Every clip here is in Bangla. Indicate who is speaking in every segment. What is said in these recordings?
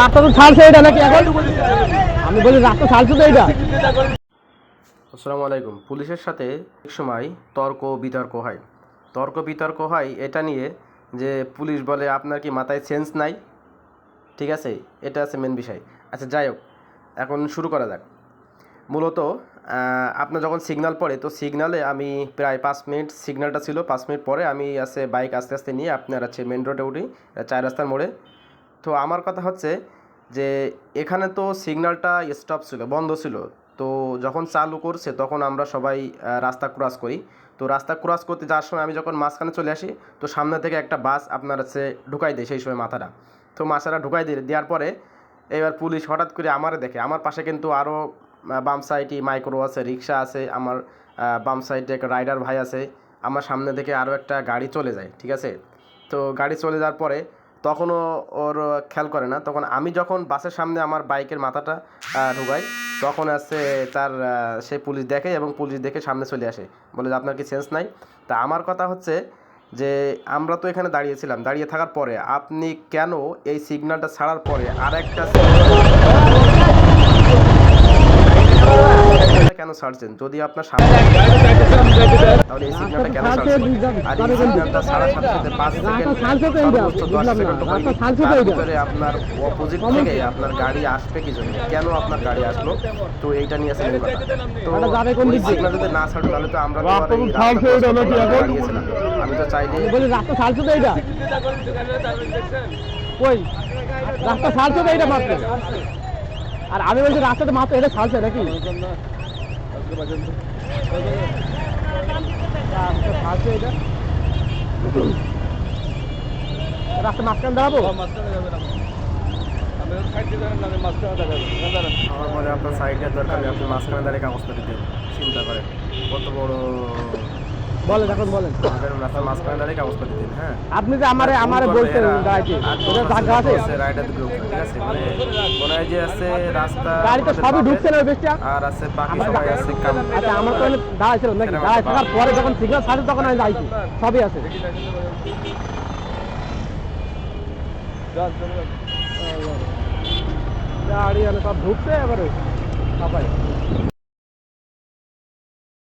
Speaker 1: রাস্তা তো ছাড়ছে এটা নাকি এখন? আমি বলি, রাস্তা ছাড়ছে তো এটা।
Speaker 2: আসসালামু আলাইকুম। পুলিশের সাথে এক সময় তর্ক, বিতর্ক হয়। তর্ক, বিতর্ক হয় এটা নিয়ে যে পুলিশ বলে, আপনার কি মাথায় সেন্স নাই? ঠিক আছে, এটা আছে মেন বিষয়। আচ্ছা যাই হোক, এখন শুরু করা যাক। মূলত আপনার যখন সিগনাল পড়ে, তো সিগনালে আমি প্রায় পাঁচ মিনিট সিগনালটা ছিল, পাঁচ মিনিট পরে আমি আছে বাইক আস্তে আস্তে নিয়ে আপনার আছে মেন রোডে উঠি, চার রাস্তার মোড়ে। তো আমার কথা হচ্ছে যে এখানে তো সিগন্যালটা স্টপ ছিল, বন্ধ ছিল। তো যখন চালু করছে তখন আমরা সবাই রাস্তা ক্রস করি। তো রাস্তা ক্রস করতে যাওয়ার সময় আমি যখন মাঝখানে চলে আসি, তো সামনে থেকে একটা বাস আপনার হচ্ছে ঢুকাই দেয় সেই সময় মাথাটা। তো মাথাটা ঢুকাই দিয়ে, দেওয়ার পরে এবার পুলিশ হঠাৎ করে আমারে দেখে। আমার পাশে কিন্তু আরও বাম সাইডে মাইক্রো আছে, রিক্সা আছে, আমার বাম সাইডে একটা রাইডার ভাই আছে। আমার সামনে থেকে আরও একটা গাড়ি চলে যায়, ঠিক আছে? তো গাড়ি চলে যাওয়ার পরে তখনও ওর খেয়াল করে না। তখন আমি যখন বাসের সামনে আমার বাইকের মাথাটা ঢুকাই, তখন আসছে তার সে পুলিশ দেখে এবং পুলিশ দেখে সামনে চলে আসে। বলে যে, আপনার কি সেন্স নাই? তা আমার কথা হচ্ছে যে, আমরা তো এখানে দাঁড়িয়েছিলাম। দাঁড়িয়ে থাকার পরে আপনি কেন এই সিগন্যালটা ছাড়ার পরে আর একটা কেন ছাড়ছেন যদি আপনার সামনে তাহলে এই সিগন্যালটা কেন আর এই সিগন্যালটা পাঁচ সেকেন্ড
Speaker 1: এইটা,
Speaker 2: সর্বোচ্চ দশ সেকেন্ড তার ভিতরে আপনার অপোজিট থেকে আপনার গাড়ি আসবে কি জন্য? কেন আপনার গাড়ি আসলো? তো এইটা নিয়ে আসলে কথা। তো ওই সিগন্যাল যদি না ছাড়তো তাহলে তো আমরা? দাঁড়িয়েছিলাম। আমি তো চাইলে
Speaker 1: রাস্তা ছাড়ছে তো এটা কই? রাস্তা ছাড়ছে তো এটা মাত্র। আর আমি বলছি রাস্তাতে মাত্র এটা ছাড়ছে নাকি? রাস্তা মাঝখানে দাঁড়াবো?
Speaker 2: আমার আপনার সাইডের দরকার আপনি মাঝখানে দাঁড়িয়ে কাগজ করে দিন চিন্তা করেন। কত বড়
Speaker 1: বলেন এখন বলেন।
Speaker 2: আমাদের মাঝখানে দাঁড়িয়ে কাগজ দিন হ্যাঁ?
Speaker 1: আপনি যে আমারে আমারে বলছেন গাড়িতে ওটা জায়গা আছে?
Speaker 2: রাইডার গ্রুপ ঠিক আছে? মানে মনে হয় যে আছে রাস্তা
Speaker 1: গাড়ি সবই ঢুকছে না বেশটা?
Speaker 2: আর আছে বাকি সবাই আছে কাম
Speaker 1: আচ্ছা আমার তো এখানে দাঁড়াই ছিল নাকি? দাঁড়াই থাকার পরে যখন সিগন্যাল ছাড়ে তখন আমি যাইছি। সবই আছে। গাড়ি সব ঢুকছে এবারে সবাই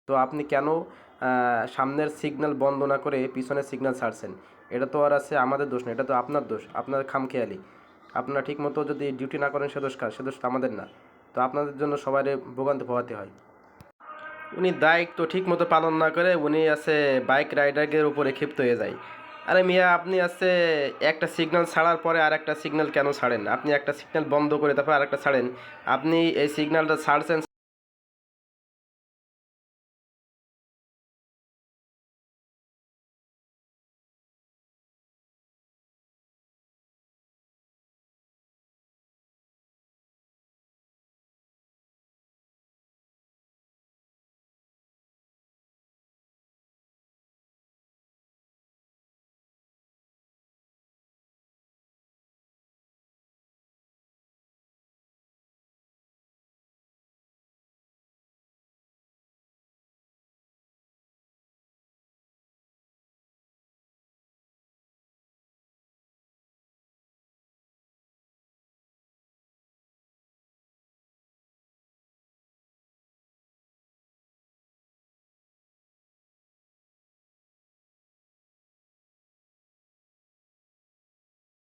Speaker 2: তো আপনি কেন সামনের সিগন্যাল বন্ধ না করে পিছনের সিগন্যাল ছাড়ছেন। এটা তো আর আছে আমাদের দোষ না, এটা তো আপনার দোষ, আপনার খামখেয়ালি। আপনারা ঠিক মতো যদি ডিউটি না করেন, সে দোষ কার? সে দোষ আমাদের না। তো আপনাদের জন্য সবাই ভোগান্তি পোহাতে হয়। উনি দায়িত্ব ঠিক মতো পালন না করে উনি আছে বাইক রাইডারদের উপরে ক্ষিপ্ত হয়ে যায়। আরে মিয়া, আপনি আছে একটা সিগন্যাল ছাড়ার পরে আর একটা সিগন্যাল কেন ছাড়েন? আপনি একটা সিগন্যাল বন্ধ করে তারপর আর একটা ছাড়েন। আপনি এই সিগন্যালটা ছাড়ছেন